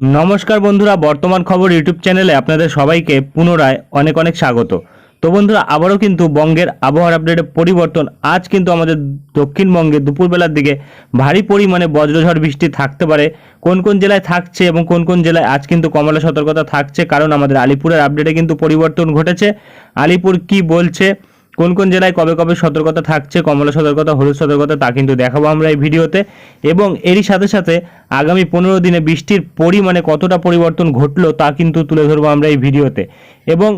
নমস্কার বন্ধুরা, বর্তমান খবর ইউটিউব চ্যানেলে আপনাদের সবাইকে পুনরায় অনেক অনেক স্বাগত। তো বন্ধুরা, আবারও কিন্তু বঙ্গের আবহাওয়ার আপডেটে পরিবর্তন। আজ কিন্তু আমাদের দক্ষিণবঙ্গে দুপুরবেলার দিকে ভারী পরিমাণে বজ্রঝড় বৃষ্টি থাকতে পারে। কোন কোন জেলায় থাকছে এবং কোন কোন জেলায় আজ কিন্তু কমলা সতর্কতা থাকছে, কারণ আমাদের আলিপুরের আপডেটে কিন্তু পরিবর্তন ঘটেছে। আলিপুর কি বলছে? কোন কোন জেলায় কবে কবে সতর্কতা থাকছে, কমলা সতর্কতা, হলুদ সতর্কতা, তা কিন্তু দেখাবো আমরা এই ভিডিওতে। এবং এরই সাথে সাথে আগামী পনেরো দিনে বৃষ্টির পরিমাণে কতটা পরিবর্তন ঘটলো তা কিন্তু তুলে ধরবো আমরা এই ভিডিওতে। এবং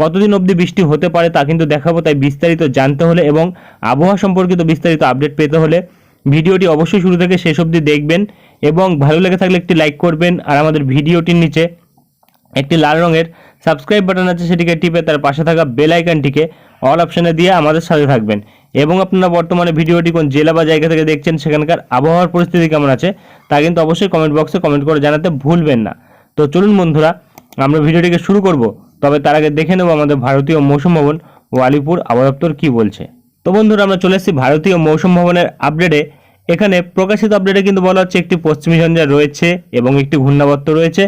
কতদিন অবধি বৃষ্টি হতে পারে তা কিন্তু দেখাবো, তাই বিস্তারিত জানতে হলে এবং আবহাওয়া সম্পর্কিত বিস্তারিত আপডেট পেতে হলে ভিডিওটি অবশ্যই শুরু থেকে শেষ অবধি দেখবেন এবং ভালো লেগে থাকলে একটি লাইক করবেন আর আমাদের ভিডিওটির নিচে একটি লাল রঙের সাবস্ক্রাইব বাটন আছে সেটিকে টিপে তার পাশে থাকা বেল আইকনটিকে অল অপশানে দিয়ে আমাদের সাথে থাকবেন। এবং আপনারা বর্তমানে ভিডিওটি কোন জেলা বা জায়গা থেকে দেখছেন সেখানকার আবহাওয়ার পরিস্থিতি কেমন আছে, তা কিন্তু অবশ্যই কমেন্ট বক্সে কমেন্ট করে জানাতে ভুলবেন না। তো চলুন বন্ধুরা, আমরা ভিডিওটিকে শুরু করব। তবে তার আগে দেখে নেব আমাদের ভারতীয় মৌসুম ভবন ও আলিপুর আবহাওয়া কী বলছে। তো বন্ধুরা, আমরা চলে এসেছি ভারতীয় মৌসুম ভবনের আপডেটে এখানে প্রকাশিত আপডেটে কিন্তু বলা হচ্ছে একটি পশ্চিমী ঝঞ্ঝা রয়েছে এবং একটি ঘূর্ণাবর্ত রয়েছে,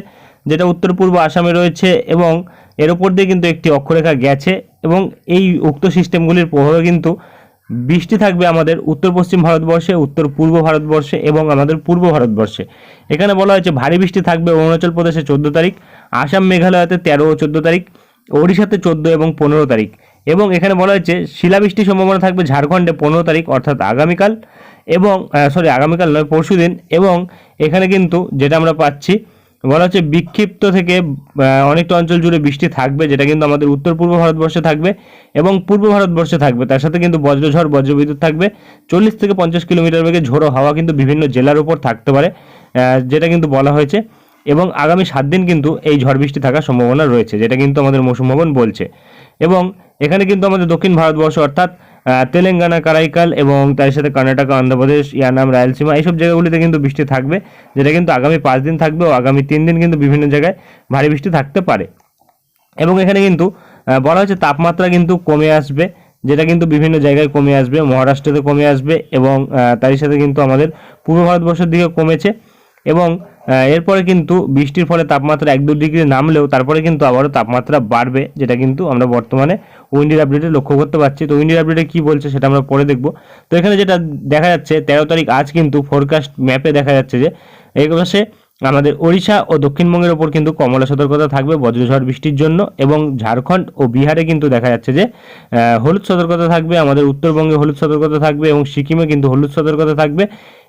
যেটা উত্তর পূর্ব আসামে রয়েছে এবং এর উপর দিয়ে কিন্তু একটি অক্ষরেখা গেছে। এবং এই উক্ত সিস্টেমগুলির প্রভাবে কিন্তু বৃষ্টি থাকবে আমাদের উত্তর পশ্চিম ভারতবর্ষে, উত্তর পূর্ব ভারতবর্ষে এবং আমাদের পূর্ব ভারতবর্ষে। এখানে বলা হয়েছে ভারী বৃষ্টি থাকবে অরুণাচল প্রদেশে চোদ্দ তারিখ, আসাম মেঘালয়তে তেরো ও চোদ্দ তারিখ, ওড়িশাতে চোদ্দ এবং পনেরো তারিখ। এবং এখানে বলা হয়েছে শিলাবৃষ্টির সম্ভাবনা থাকবে ঝাড়খণ্ডে পনেরো তারিখ, অর্থাৎ আগামীকাল এবং সরি আগামীকাল নয়, পরশুদিন। এবং এখানে কিন্তু যেটা আমরা পাচ্ছি বলা হচ্ছে বিক্ষিপ্ত থেকে অনেকটা অঞ্চল জুড়ে বৃষ্টি থাকবে, যেটা কিন্তু আমাদের উত্তর পূর্ব ভারতবর্ষে থাকবে এবং পূর্ব ভারতবর্ষে থাকবে। তার সাথে কিন্তু বজ্রঝড়, বজ্রবিদ্যুৎ থাকবে। চল্লিশ থেকে পঞ্চাশ কিলোমিটার বেগে ঝোড়ো হাওয়া কিন্তু বিভিন্ন জেলার উপর থাকতে পারে যেটা কিন্তু বলা হয়েছে। এবং আগামী সাত দিন কিন্তু এই ঝড় বৃষ্টি থাকার সম্ভাবনা রয়েছে, যেটা কিন্তু আমাদের মৌসুম ভবন বলছে। এবং এখানে কিন্তু আমাদের দক্ষিণ ভারতবর্ষ অর্থাৎ তেলেঙ্গানা, কারাইকাল এবং তার সাথে কর্ণাটক, অন্ধ্রপ্রদেশ ইয়ানাম রায়লসীমা, এইসব জায়গাগুলিতে কিন্তু বৃষ্টি থাকবে, যেটা কিন্তু আগামী পাঁচ দিন থাকবে ও আগামী তিন দিন কিন্তু বিভিন্ন জায়গায় ভারী বৃষ্টি থাকতে পারে। এবং এখানে কিন্তু বলা হচ্ছে তাপমাত্রা কিন্তু কমে আসবে, যেটা কিন্তু বিভিন্ন জায়গায় কমে আসবে, মহারাষ্ট্রতে কমে আসবে এবং তারই সাথে কিন্তু আমাদের পূর্ব ভারতবর্ষের দিকে কমেছে। এবং এরপরে কিন্তু বৃষ্টির ফলে তাপমাত্রা এক দু ডিগ্রি নামলেও তারপরে কিন্তু আবারও তাপমাত্রা বাড়বে, যেটা কিন্তু আমরা বর্তমানে উইন্ডির আপডেটে লক্ষ্য করতে পারছি। তো উইন্ডির আপডেটে কী বলছে সেটা আমরা পরে দেখব। তো এখানে যেটা দেখা যাচ্ছে, তেরো তারিখ আজ কিন্তু ফোরকাস্ট ম্যাপে দেখা যাচ্ছে যে, এই পাশে আমাদের ওড়িশা ও দক্ষিণবঙ্গের ওপর কিন্তু কমলা সতর্কতা থাকবে বজ্রঝড় বৃষ্টির জন্য এবং ঝাড়খণ্ড ও বিহারে কিন্তু দেখা যাচ্ছে যে হলুদ সতর্কতা থাকবে, আমাদের উত্তরবঙ্গে হলুদ সতর্কতা থাকবে এবং সিকিমে কিন্তু হলুদ সতর্কতা থাকবে।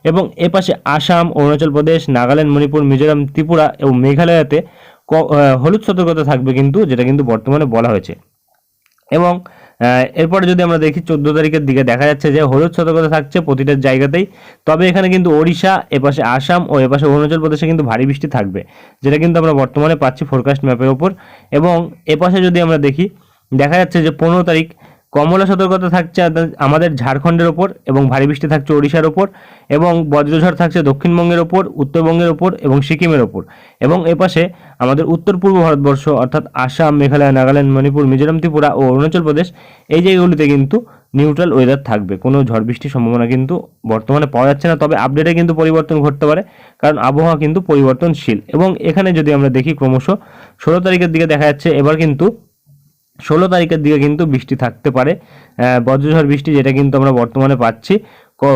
এবং এপাশে আসাম, অরুণাচল প্রদেশ, নাগাল্যান্ড, মণিপুর, মিজোরাম, ত্রিপুরা এবং মেঘালয়তে হলুদ সতর্কতা থাকবে কিন্তু, যেটা কিন্তু বর্তমানে বলা হয়েছে। এবং এরপরে যদি আমরা দেখি, চোদ্দ তারিখের দিকে দেখা যাচ্ছে যে হলুদ সতর্কতা থাকছে প্রতিটা জায়গাতেই। তবে এখানে কিন্তু ওড়িশা এপাশে আসাম ও এপাশে অরুণাচল প্রদেশে কিন্তু ভারী বৃষ্টি থাকবে, যেটা কিন্তু আমরা বর্তমানে পাচ্ছি ফোরকাস্ট ম্যাপের ওপর এবং এপাশে যদি আমরা দেখি, দেখা যাচ্ছে যে পনেরো তারিখ কমলা সতর্কতা থাকছে আমাদের ঝাড়খণ্ডের ওপর এবং ভারী বৃষ্টি থাকছে ওড়িশার ওপর এবং বজ্রঝড় থাকছে দক্ষিণবঙ্গের ওপর, উত্তরবঙ্গের ওপর এবং সিকিমের ওপর। এবং এপাশে আমাদের উত্তর পূর্ব ভারতবর্ষ অর্থাৎ আসাম, মেঘালয়, নাগাল্যান্ড, মণিপুর, মিজোরাম, ত্রিপুরা ও অরুণাচল প্রদেশ এই জায়গাগুলিতে কিন্তু নিউট্রাল ওয়েদার থাকবে। কোনো ঝড় বৃষ্টির সম্ভাবনা কিন্তু বর্তমানে পাওয়া যাচ্ছে না, তবে আপডেটে কিন্তু পরিবর্তন ঘটতে পারে, কারণ আবহাওয়া কিন্তু পরিবর্তনশীল। এবং এখানে যদি আমরা দেখি ক্রমশ, ষোলো তারিখের দিকে দেখা যাচ্ছে, এবার কিন্তু ষোলো তারিখের দিকে কিন্তু বৃষ্টি থাকতে পারে বজ্রঝড় বৃষ্টি যেটা কিন্তু আমরা বর্তমানে পাচ্ছি।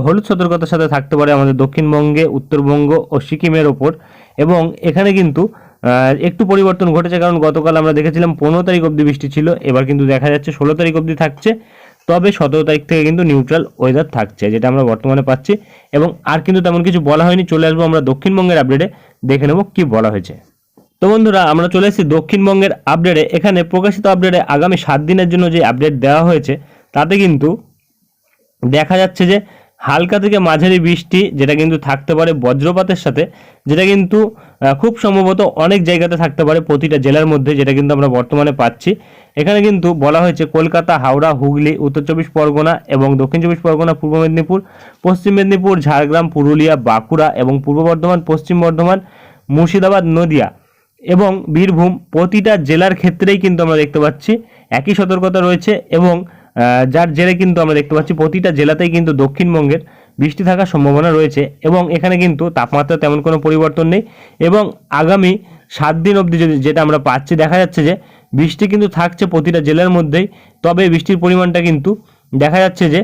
হলুদ সতর্কতার সাথে থাকতে পারে আমাদের দক্ষিণবঙ্গে, উত্তরবঙ্গ ও সিকিমের ওপর। এবং এখানে কিন্তু একটু পরিবর্তন ঘটেছে কারণ গতকাল আমরা দেখেছিলাম পনেরো তারিখ অবধি বৃষ্টি ছিল, এবার কিন্তু দেখা যাচ্ছে ষোলো তারিখ অবধি থাকছে। তবে সতেরো তারিখ থেকে কিন্তু নিউট্রাল ওয়েদার থাকছে, যেটা আমরা বর্তমানে পাচ্ছি। এবং আর কিন্তু তেমন কিছু বলা হয়নি, চলে আসব আমরা দক্ষিণবঙ্গের আপডেটে দেখে নেব কি বলা হয়েছে। তো বন্ধুরা, আমরা চলে এসেছি দক্ষিণবঙ্গের আপডেটে এখানে প্রকাশিত আপডেটে আগামী সাত দিনের জন্য যে আপডেট দেওয়া হয়েছে, তাতে কিন্তু দেখা যাচ্ছে যে হালকা থেকে মাঝারি বৃষ্টি, যেটা কিন্তু থাকতে পারে বজ্রপাতের সাথে, যেটা কিন্তু খুব সম্ভবত অনেক জায়গাতে থাকতে পারে প্রতিটা জেলার মধ্যে, যেটা কিন্তু আমরা বর্তমানে পাচ্ছি। এখানে কিন্তু বলা হয়েছে কলকাতা, হাওড়া, হুগলি, উত্তর চব্বিশ পরগনা এবং দক্ষিণ চব্বিশ পরগনা, পূর্ব মেদিনীপুর, পশ্চিম মেদিনীপুর, ঝাড়গ্রাম, পুরুলিয়া, বাঁকুড়া এবং পূর্ব বর্ধমান, পশ্চিম বর্ধমান, মুর্শিদাবাদ, নদিয়া। এবং বীরভূম প্রতিটা জেলার ক্ষেত্রেই কিন্তু আমরা দেখতে পাচ্ছি একই সতর্কতা রয়েছে এবং যার জেরে কিন্তু আমরা দেখতে পাচ্ছি প্রতিটা জেলাতেই কিন্তু দক্ষিণবঙ্গের বৃষ্টি থাকার সম্ভাবনা রয়েছে এবং এখানে কিন্তু তাপমাত্রা তেমন কোনো পরিবর্তন নেই এবং আগামী সাত দিন অবধি যদি যেটা আমরা পাচ্ছি, দেখা যাচ্ছে যে বৃষ্টি কিন্তু থাকছে প্রতিটা জেলার মধ্যেই, তবে বৃষ্টির পরিমাণটা কিন্তু দেখা যাচ্ছে যে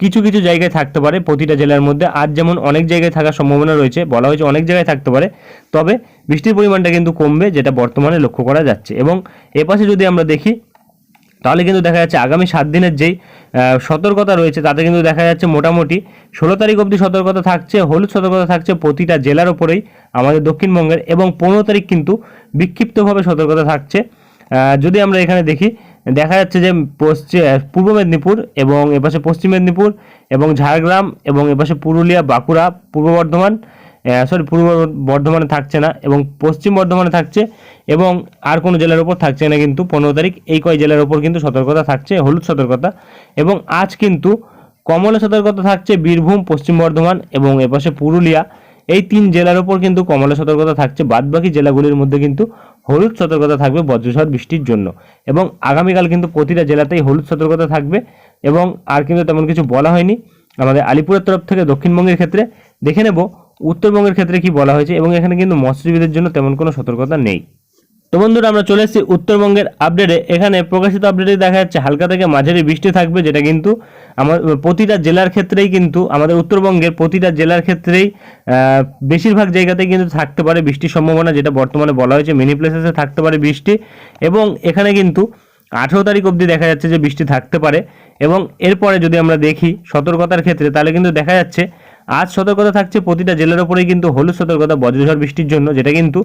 কিছু কিছু জায়গায় থাকতে পারে প্রতিটা জেলার মধ্যে। আজ যেমন অনেক জায়গায় থাকার সম্ভাবনা রয়েছে, বলা হয়েছে অনেক জায়গায় থাকতে পারে, তবে বৃষ্টির পরিমাণটা কিন্তু কমবে, যেটা বর্তমানে লক্ষ্য করা যাচ্ছে। এবং এপাশে যদি আমরা দেখি, তাহলে কিন্তু দেখা যাচ্ছে আগামী সাত দিনের যেই সতর্কতা রয়েছে, তাতে কিন্তু দেখা যাচ্ছে মোটামুটি ষোলো তারিখ অবধি সতর্কতা থাকছে, হলুদ সতর্কতা থাকছে প্রতিটা জেলার ওপরেই আমাদের দক্ষিণবঙ্গের, এবং পনেরো তারিখ কিন্তু বিক্ষিপ্তভাবে সতর্কতা থাকছে। যদি আমরা এখানে দেখি দেখা যাচ্ছে যে পশ্চিম পূর্ব মেদিনীপুর এবং এপাশে পশ্চিম মেদিনীপুর এবং ঝাড়গ্রাম এবং এপাশে পুরুলিয়া, বাঁকুড়া, পূর্ব বর্ধমান সরি পূর্ব বর্ধমানে থাকছে না এবং পশ্চিম বর্ধমানে থাকছে এবং আর কোনো জেলার ওপর থাকছে না কিন্তু পনেরো তারিখ। এই কয় জেলার ওপর কিন্তু সতর্কতা থাকছে, হলুদ সতর্কতা এবং আজ কিন্তু কমলা সতর্কতা থাকছে বীরভূম, পশ্চিম বর্ধমান এবং এপাশে পুরুলিয়া। এই তিন জেলার ওপর কিন্তু কমলা সতর্কতা থাকছে, বাদবাকি জেলাগুলির মধ্যে কিন্তু হলুদ সতর্কতা থাকবে বজ্রঝড় বৃষ্টির জন্য। এবং আগামীকাল কিন্তু প্রতিটা জেলাতেই হলুদ সতর্কতা থাকবে এবং আর কিন্তু তেমন কিছু বলা হয়নি। আমাদের আলিপুরের তরফ থেকে দক্ষিণবঙ্গের ক্ষেত্রে দেখে নেব, উত্তরবঙ্গের ক্ষেত্রে কি বলা হয়েছে এবং এখানে কিন্তু মৎস্যজীবীদের জন্য তেমন কোনো সতর্কতা নেই। তো বন্ধুরা, আমরা চলে এসেছি উত্তরবঙ্গের আপডেটে এখানে প্রকাশিত আপডেটে দেখা যাচ্ছে, হালকা থেকে মাঝারি বৃষ্টি থাকবে, যেটা কিন্তু আমার, প্রতিটা জেলার ক্ষেত্রেই কিন্তু, আমাদের উত্তরবঙ্গের প্রতিটা জেলার ক্ষেত্রেই বেশিরভাগ জায়গাতেই কিন্তু থাকতে পারে বৃষ্টির সম্ভাবনা, যেটা বর্তমানে বলা হয়েছে মেনি প্লেসেসে থাকতে পারে বৃষ্টি। এবং এখানে কিন্তু আঠেরো তারিখ অবধি দেখা যাচ্ছে যে বৃষ্টি থাকতে পারে। এবং এরপরে যদি আমরা দেখি সতর্কতার ক্ষেত্রে, তাহলে কিন্তু দেখা যাচ্ছে, আজ সতর্কতা থাকছে প্রতিটা জেলার উপরেই কিন্তু হলুদ সতর্কতা, বজ্রঝড় বৃষ্টির জন্য, যেটা কিন্তু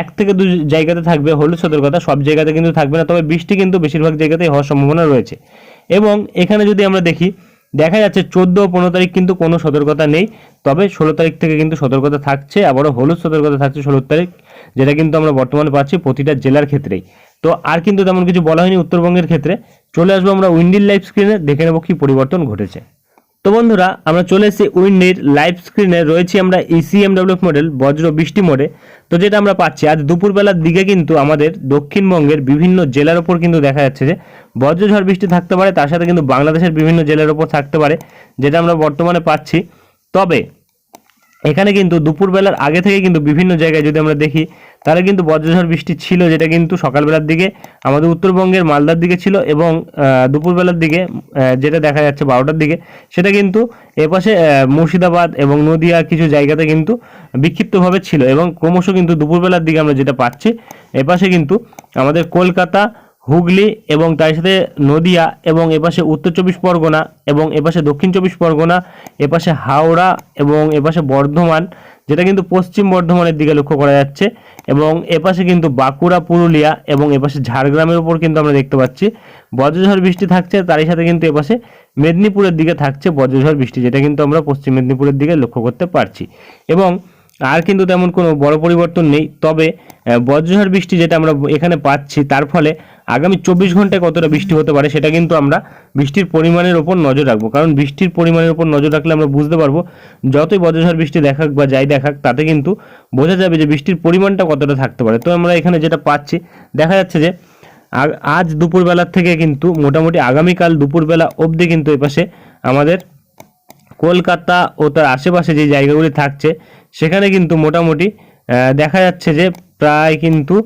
এক থেকে দু জায়গাতে থাকবে, হলুদ সতর্কতা সব জায়গাতে কিন্তু থাকবে না, তবে বৃষ্টি কিন্তু বেশিরভাগ জায়গাতেই হওয়ার সম্ভাবনা রয়েছে। এবং এখানে যদি আমরা দেখি, দেখা যাচ্ছে চোদ্দ ও পনেরো তারিখ কিন্তু কোনো সতর্কতা নেই, তবে ষোলো তারিখ থেকে কিন্তু সতর্কতা থাকছে, আবারও হলুদ সতর্কতা থাকছে ষোলো তারিখ, যেটা কিন্তু আমরা বর্তমানে পাচ্ছি প্রতিটা জেলার ক্ষেত্রেই। তো আর কিন্তু তেমন কিছু বলা হয়নি উত্তরবঙ্গের ক্ষেত্রে, চলে আসব আমরা উইন্ডিল লাইভ স্ক্রিনে, দেখে নেব কি পরিবর্তন ঘটেছে। তো বন্ধুরা, আমরা চলে এসেছি উইন্ডির লাইভ স্ক্রিনে। রয়েছি আমরা ইসিএমডাব্লিউএফ ইসিএমডব্লিউ মডেল বজ্র বৃষ্টি মোডে। তো যেটা আমরা পাচ্ছি, আজ দুপুরবেলার দিকে কিন্তু আমাদের দক্ষিণবঙ্গের বিভিন্ন জেলার ওপর কিন্তু দেখা যাচ্ছে যে বজ্রঝড় বৃষ্টি থাকতে পারে, তার সাথে কিন্তু বাংলাদেশের বিভিন্ন জেলার ওপর থাকতে পারে, যেটা আমরা বর্তমানে পাচ্ছি। তবে এখানে কিন্তু দুপুরবেলার আগে থেকে কিন্তু বিভিন্ন জায়গায় যদি আমরা দেখি, তাহলে কিন্তু বজ্রঝড় বৃষ্টি ছিল, যেটা কিন্তু সকালবেলার দিকে আমাদের উত্তরবঙ্গের মালদার দিকে ছিল এবং দুপুরবেলার দিকে যেটা দেখা যাচ্ছে বারোটার দিকে, সেটা কিন্তু এপাশে মুর্শিদাবাদ এবং নদিয়া কিছু জায়গাতে কিন্তু বিক্ষিপ্তভাবে ছিল এবং ক্রমশ কিন্তু দুপুরবেলার দিকে আমরা যেটা পাচ্ছি, এপাশে কিন্তু আমাদের কলকাতা হুগলি এবং তার সাথে নদিয়া এবং এপাশে উত্তর চব্বিশ পরগনা এবং এপাশে দক্ষিণ চব্বিশ পরগনা, এপাশে হাওড়া এবং এপাশে বর্ধমান, যেটা কিন্তু পশ্চিম বর্ধমানের দিকে লক্ষ্য করা যাচ্ছে এবং এপাশে কিন্তু বাঁকুড়া, পুরুলিয়া এবং এপাশে ঝাড়গ্রামের উপর কিন্তু আমরা দেখতে পাচ্ছি। বজ্রঝড় বৃষ্টি থাকছে, তারই সাথে কিন্তু এপাশে মেদিনীপুরের দিকে থাকছে বজ্রঝড় বৃষ্টি, যেটা কিন্তু আমরা পশ্চিম মেদিনীপুরের দিকে লক্ষ্য করতে পারছি। এবং আর কিন্তু তেমন কোনো বড় পরিবর্তন নেই, তবে বজ্রঝড় বৃষ্টি যেটা আমরা এখানে পাচ্ছি, তার ফলে আগামী চব্বিশ ঘন্টায় কতটা বৃষ্টি হতে পারে সেটা কিন্তু আমরা বৃষ্টির পরিমাণের ওপর নজর রাখব। কারণ বৃষ্টির পরিমাণের ওপর নজর রাখলে আমরা বুঝতে পারব, যতই বজ্রঝড় বৃষ্টি দেখাক বা যাই দেখাক, তাতে কিন্তু বোঝা যাবে যে বৃষ্টির পরিমাণটা কতটা থাকতে পারে। তো আমরা এখানে যেটা পাচ্ছি, দেখা যাচ্ছে যে আজ দুপুরবেলার থেকে কিন্তু মোটামুটি আগামীকাল দুপুরবেলা অবধি কিন্তু এপাশে আমাদের কলকাতা ও তার আশেপাশে যে জায়গাগুলি থাকছে, সেখানে কিন্তু মোটামুটি দেখা যাচ্ছে যে প্রায় কিন্তু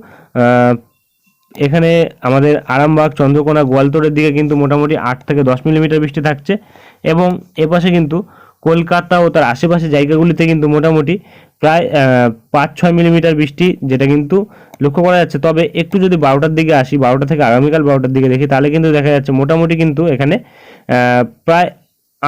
এখানে আমাদের আরামবাগ, চন্দ্রকোনা, গোয়ালতোড়ের দিকে কিন্তু মোটামুটি আট থেকে দশ মিলিমিটার বৃষ্টি থাকছে এবং এপাশে কিন্তু কলকাতা ও তার আশেপাশে জায়গাগুলিতে কিন্তু মোটামুটি প্রায় পাঁচ, ছয় মিলিমিটার বৃষ্টি যেটা কিন্তু লক্ষ্য করা যাচ্ছে। তবে একটু যদি বারোটার দিকে আসি, বারোটা থেকে আগামীকাল বারোটার দিকে দেখি, তাহলে কিন্তু দেখা যাচ্ছে মোটামুটি কিন্তু এখানে প্রায়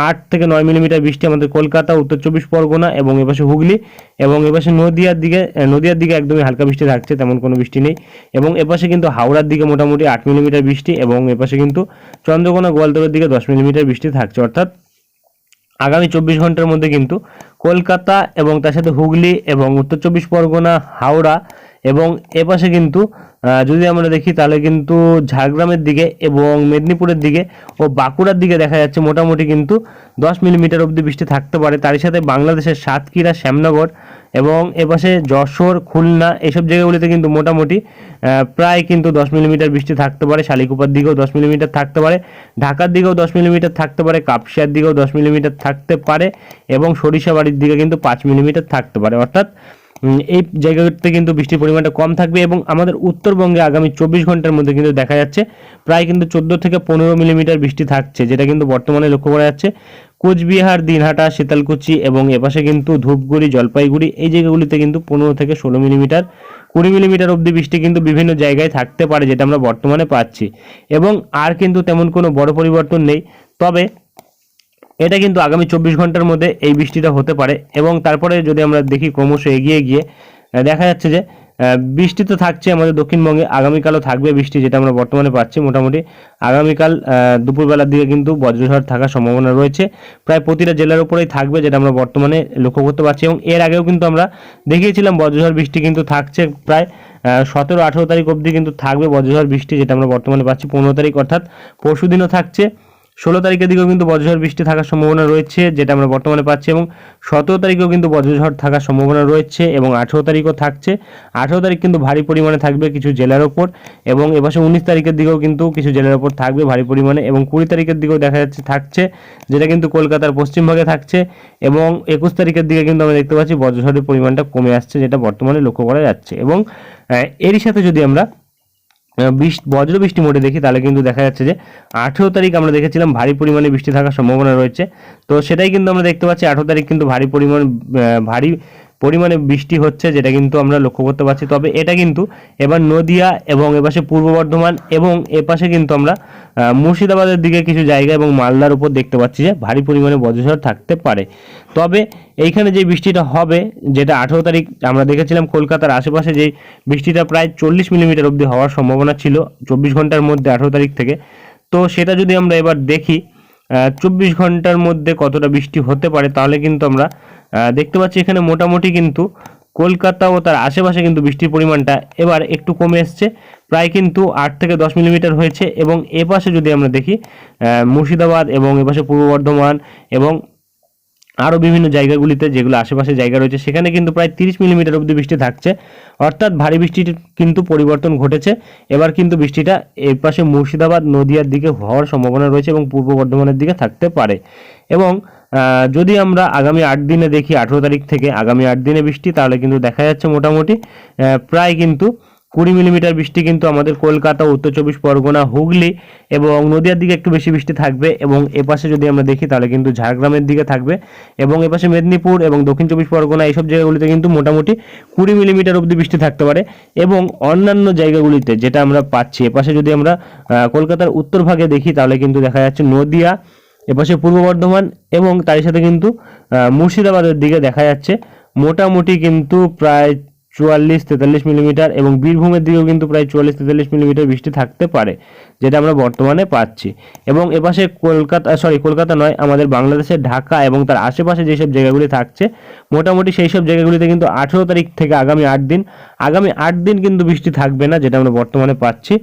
আট থেকে নয় মিলিমিটার বৃষ্টি আমাদের কলকাতা, উত্তর চব্বিশ পরগনা এবং এপাশে হুগলি এবং এপাশে নদিয়ার দিকে নদিয়ার দিকে একদমই হালকা বৃষ্টি থাকছে, তেমন কোনো বৃষ্টি নেই। এবং এপাশে কিন্তু হাওড়ার দিকে মোটামুটি আট মিলিমিটার বৃষ্টি এবং এপাশে কিন্তু চন্দ্রকোনা গোয়ালতোড়ের দিকে দশ মিলিমিটার বৃষ্টি থাকছে। অর্থাৎ আগামী চব্বিশ ঘণ্টার মধ্যে কিন্তু কলকাতা এবং তার সাথে হুগলি এবং উত্তর চব্বিশ পরগনা, হাওড়া এবং এপাশে কিন্তু যদি আমরা দেখি তাহলে কিন্তু ঝাড়গ্রামের দিকে এবং মেদিনীপুরের দিকে ও বাঁকুড়ার দিকে দেখা যাচ্ছে মোটামুটি কিন্তু দশ মিলিমিটার অবধি বৃষ্টি থাকতে পারে। তারই সাথে বাংলাদেশের সাতক্ষীরা, শ্যামনগর এবং এপাশে যশোর, খুলনা এসব জায়গাগুলিতে কিন্তু মোটামুটি প্রায় কিন্তু দশ মিলিমিটার বৃষ্টি থাকতে পারে। শালিকুপার দিকেও দশ মিলিমিটার থাকতে পারে। ঢাকার দিকেও দশ মিলিমিটার থাকতে পারে। কাপসিয়ার দিকেও দশ মিলিমিটার থাকতে পারে এবং সরিষাবাড়ির দিকে কিন্তু পাঁচ মিলিমিটার থাকতে পারে। অর্থাৎ এই জায়গাতে কিন্তু বৃষ্টির পরিমাণটা কম থাকবে এবং আমাদের উত্তরবঙ্গে আগামী চব্বিশ ঘণ্টার মধ্যে কিন্তু দেখা যাচ্ছে প্রায় কিন্তু চোদ্দ থেকে পনেরো মিলিমিটার বৃষ্টি থাকছে, যেটা কিন্তু বর্তমানে লক্ষ্য করা যাচ্ছে। কোচবিহার, দিনহাটা, শীতালকুচি এবং এপাশে কিন্তু ধূপগুড়ি, জলপাইগুড়ি এই জায়গাগুলিতে কিন্তু পনেরো থেকে ষোলো মিলিমিটার, কুড়ি মিলিমিটার অবধি বৃষ্টি কিন্তু বিভিন্ন জায়গায় থাকতে পারে, যেটা আমরা বর্তমানে পাচ্ছি। এবং আর কিন্তু তেমন কোনো বড় পরিবর্তন নেই। তবে এটা কিন্তু আগামী চব্বিশ ঘণ্টার মধ্যে এই বৃষ্টিটা হতে পারে এবং তারপরে যদি আমরা দেখি ক্রমশ এগিয়ে গিয়ে দেখা যাচ্ছে যে বৃষ্টি তো থাকছে আমাদের দক্ষিণবঙ্গে, আগামীকালও থাকবে বৃষ্টি যেটা আমরা বর্তমানে পাচ্ছি মোটামুটি। আগামীকাল দুপুরবেলার দিকে কিন্তু বজ্রঝড় থাকার সম্ভাবনা রয়েছে। প্রায় প্রতিটা জেলার উপরেই থাকবে যেটা আমরা বর্তমানে লক্ষ্য করতে পারছি এবং এর আগেও কিন্তু আমরা দেখিয়েছিলাম বজ্রঝড় বৃষ্টি কিন্তু থাকছে প্রায় সতেরো আঠেরো তারিখ অবধি কিন্তু থাকবে বজ্রঝড় বৃষ্টি যেটা আমরা বর্তমানে পাচ্ছি, পনেরো তারিখ অর্থাৎ পরশু দিনও থাকছে। ষোলো তারিখের দিকেও কিন্তু বজ্রঝড় বৃষ্টি থাকার সম্ভাবনা রয়েছে, যেটা আমরা বর্তমানে পাচ্ছি, এবং সতেরো তারিখেও কিন্তু বজ্রঝড় থাকার সম্ভাবনা রয়েছে, এবং আঠেরো তারিখও থাকছে। আঠেরো তারিখ কিন্তু ভারী পরিমাণে থাকবে কিছু জেলার ওপর, এবং এপাশে উনিশ তারিখের দিকেও কিন্তু কিছু জেলার ওপর থাকবে ভারী পরিমাণে, এবং কুড়ি তারিখের দিকেও দেখা যাচ্ছে থাকছে, যেটা কিন্তু কলকাতার পশ্চিমভাগে থাকছে, এবং একুশ তারিখের দিকে কিন্তু আমরা দেখতে পাচ্ছি বজ্রঝড়ের পরিমাণটা কমে আসছে, যেটা বর্তমানে লক্ষ্য করা যাচ্ছে, এবং এরই সাথে যদি আমরা বৃষ্টি, বজ্র বৃষ্টি মোটে দেখি, তাহলে কিন্তু দেখা যাচ্ছে যে আঠেরো তারিখ আমরা দেখেছিলাম ভারী পরিমাণে বৃষ্টি থাকার সম্ভাবনা রয়েছে। তো সেটাই কিন্তু আমরা দেখতে পাচ্ছি, আঠেরো তারিখ কিন্তু ভারী পরিমাণ ভারী পরিমাণে বৃষ্টি হচ্ছে, যেটা কিন্তু আমরা লক্ষ্য করতে পারছি। তবে এটা কিন্তু এবার নদিয়া এবং এপাশে পূর্ব বর্ধমান এবং এপাশে কিন্তু আমরা মুর্শিদাবাদের দিকে কিছু জায়গা এবং মালদার উপর দেখতে পাচ্ছি যে ভারী পরিমাণে বজ্রঝড় থাকতে পারে। তবে এইখানে যে বৃষ্টিটা হবে, যেটা আঠেরো তারিখ আমরা দেখেছিলাম কলকাতার আশেপাশে যে বৃষ্টিটা প্রায় চল্লিশ মিলিমিটার অবধি হওয়ার সম্ভাবনা ছিল চব্বিশ ঘণ্টার মধ্যে আঠেরো তারিখ থেকে। তো সেটা যদি আমরা এবার দেখি চব্বিশ ঘণ্টার মধ্যে কতটা বৃষ্টি হতে পারে, তাহলে কিন্তু আমরা দেখতে পাচ্ছি এখানে মোটামুটি কিন্তু কলকাতা ও তার আশেপাশে কিন্তু বৃষ্টির পরিমাণটা এবার একটু কমে এসছে। প্রায় কিন্তু আট থেকে দশ মিলিমিটার হয়েছে এবং এপাশে যদি আমরা দেখি মুর্শিদাবাদ এবং এপাশে পূর্ব বর্ধমান এবং আরও বিভিন্ন জায়গাগুলিতে যেগুলো আশেপাশে জায়গা রয়েছে, সেখানে কিন্তু প্রায় তিরিশ মিলিমিটার অবধি বৃষ্টি থাকছে। অর্থাৎ ভারী বৃষ্টির কিন্তু পরিবর্তন ঘটেছে। এবার কিন্তু বৃষ্টিটা এর মুর্শিদাবাদ, নদিয়ার দিকে হওয়ার সম্ভাবনা রয়েছে এবং পূর্ব বর্ধমানের দিকে থাকতে পারে। এবং যদি আমরা আগামী আট দিনে দেখি, আঠেরো তারিখ থেকে আগামী আট দিনে বৃষ্টি, তাহলে কিন্তু দেখা যাচ্ছে মোটামুটি প্রায় কিন্তু কুড়ি মিলিমিটার বৃষ্টি কিন্তু আমাদের কলকাতা, উত্তর চব্বিশ পরগনা, হুগলি এবং নদিয়ার দিকে একটু বেশি বৃষ্টি থাকবে এবং এপাশে যদি আমরা দেখি, তাহলে কিন্তু ঝাড়গ্রামের দিকে থাকবে এবং এপাশে মেদিনীপুর এবং দক্ষিণ চব্বিশ পরগনা, এইসব জায়গাগুলিতে কিন্তু মোটামুটি কুড়ি মিলিমিটার অবধি বৃষ্টি থাকতে পারে এবং অন্যান্য জায়গাগুলিতে যেটা আমরা পাচ্ছি, এপাশে যদি আমরা কলকাতার উত্তর ভাগে দেখি, তাহলে কিন্তু দেখা যাচ্ছে নদিয়া এপাশে পূর্ব বর্ধমান এবং তার সাথে কিন্তু মুর্শিদাবাদের দিকে দেখা যাচ্ছে। মোটামুটি কিন্তু প্রায় চুয়াল্লিশ তেতাল্লিশ মিলিমিটার এবং বীরভূমের দিকেও কিন্তু প্রায় চুয়াল্লিশ তেতাল্লিশ মিলিমিটার বৃষ্টি থাকতে পারে, যেটা আমরা বর্তমানে পাচ্ছি। এবং এপাশে কলকাতা সরি কলকাতা নয়, আমাদের বাংলাদেশের ঢাকা এবং তার আশেপাশে যেসব জায়গাগুলি থাকছে, মোটামুটি সেই সব জায়গাগুলিতে কিন্তু আঠেরো তারিখ থেকে আগামী আট দিন, আগামী আট দিন কিন্তু বৃষ্টি থাকবে না, যেটা আমরা বর্তমানে পাচ্ছি।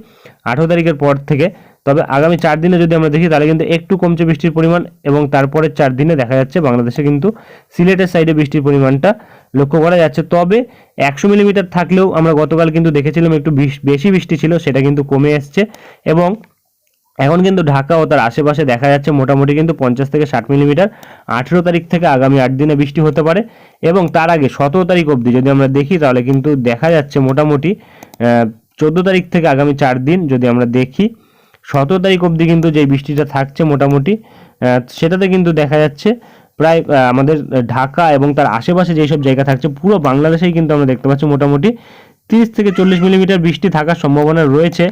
আঠেরো তারিখের পর থেকে তবে আগামী চার দিনে যদি আমরা দেখি, তাহলে কিন্তু একটু কমছে বৃষ্টির পরিমাণ এবং তারপরে চার দিনে দেখা যাচ্ছে বাংলাদেশে কিন্তু সিলেটের সাইডে বৃষ্টির পরিমাণটা লক্ষ্য করা যাচ্ছে। তবে একশো মিলিমিটার থাকলেও আমরা গতকাল কিন্তু দেখেছিলাম একটু বিশ- বৃষ্টি ছিল, সেটা কিন্তু কমে এসছে এবং এখন কিন্তু ঢাকা ও তার আশেপাশে দেখা যাচ্ছে মোটামুটি কিন্তু পঞ্চাশ থেকে ষাট মিলিমিটার। আঠেরো তারিখ থেকে আগামী আট দিনে বৃষ্টি হতে পারে এবং তার আগে সতেরো তারিখ অবধি যদি আমরা দেখি, তাহলে কিন্তু দেখা যাচ্ছে মোটামুটি চোদ্দ তারিখ থেকে আগামী চার দিন যদি আমরা দেখি। সতেরো তারিখ অবধি কিন্তু যে বৃষ্টিটা থাকছে মোটামুটি সেটাতে কিন্তু দেখা যাচ্ছে প্রায় আমাদের ঢাকা এবং তার আশেপাশে যেসব জায়গা থাকছে পুরো বাংলাদেশেই কিন্তু আমরা দেখতে পাচ্ছি মোটামুটি তিরিশ থেকে চল্লিশ মিলিমিটার বৃষ্টি থাকার সম্ভাবনা রয়েছে।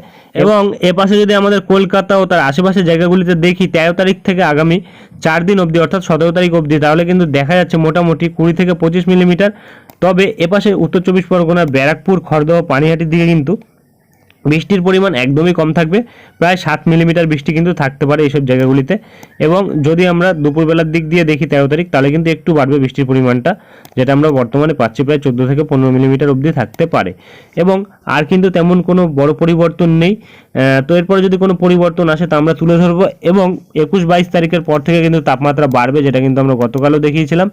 এবং এ পাশে যদি আমাদের কলকাতা ও তার আশেপাশের জায়গাগুলিতে দেখি, তেরো তারিখ থেকে আগামী চার দিন অবধি, অর্থাৎ সতেরো তারিখ অবধি, তাহলে কিন্তু দেখা যাচ্ছে মোটামুটি কুড়ি থেকে পঁচিশ মিলিমিটার। তবে এপাশে উত্তর চব্বিশ পরগনার ব্যারাকপুর, খড়দহ, পানিহাটির দিকে কিন্তু বৃষ্টির পরিমাণ একদমই কম থাকবে। প্রায় সাত মিলিমিটার বৃষ্টি কিন্তু থাকতে পারে এইসব জায়গাগুলিতে। এবং যদি আমরা দুপুরবেলার দিক দিয়ে দেখি তেরো তারিখ, তাহলে কিন্তু একটু বাড়বে বৃষ্টির পরিমাণটা, যেটা আমরা বর্তমানে পাচ্ছি প্রায় চোদ্দ থেকে পনেরো মিলিমিটার অবধি থাকতে পারে। এবং আর কিন্তু তেমন কোনো বড় পরিবর্তন নেই। তো এরপরে যদি কোনো পরিবর্তন আসে, তা আমরা তুলে ধরবো। এবং একুশ বাইশ তারিখের পর থেকে কিন্তু তাপমাত্রা বাড়বে, যেটা কিন্তু আমরা গতকালও দেখিয়েছিলাম।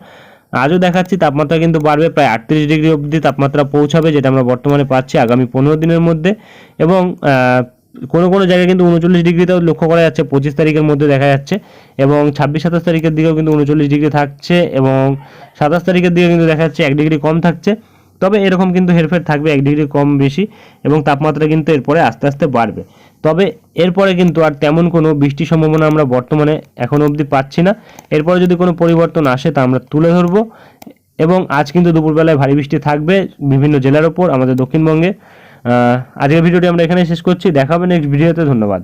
আজও দেখাচ্ছি, তাপমাত্রা কিন্তু বাড়বে প্রায় আটত্রিশ ডিগ্রি অবধি তাপমাত্রা পৌঁছাবে, যেটা আমরা বর্তমানে পাচ্ছি আগামী পনেরো দিনের মধ্যে। এবং কোনো কোনো জায়গায় কিন্তু উনচল্লিশ ডিগ্রিতেও লক্ষ্য করা যাচ্ছে, পঁচিশ তারিখের মধ্যে দেখা যাচ্ছে। এবং ছাব্বিশ, সাতাশ তারিখের দিকেও কিন্তু উনচল্লিশ ডিগ্রি থাকছে এবং সাতাশ তারিখের দিকে কিন্তু দেখা যাচ্ছে এক ডিগ্রি কম থাকছে। তবে এরকম কিন্তু হেরফের থাকবে এক ডিগ্রি কম বেশি এবং তাপমাত্রা কিন্তু এরপরে আস্তে আস্তে বাড়বে। তবে এরপরে কিন্তু আর তেমন কোনো বৃষ্টির সম্ভাবনা আমরা বর্তমানে এখন অবধি পাচ্ছি না। এরপরে যদি কোনো পরিবর্তন আসে তা আমরা তুলে ধরবো এবং আজ কিন্তু দুপুরবেলায় ভারী বৃষ্টি থাকবে বিভিন্ন জেলার ওপর, আমাদের দক্ষিণবঙ্গে। আজকের ভিডিওটি আমরা এখানে শেষ করছি। দেখা হবে নেক্সট ভিডিওতে ধন্যবাদ।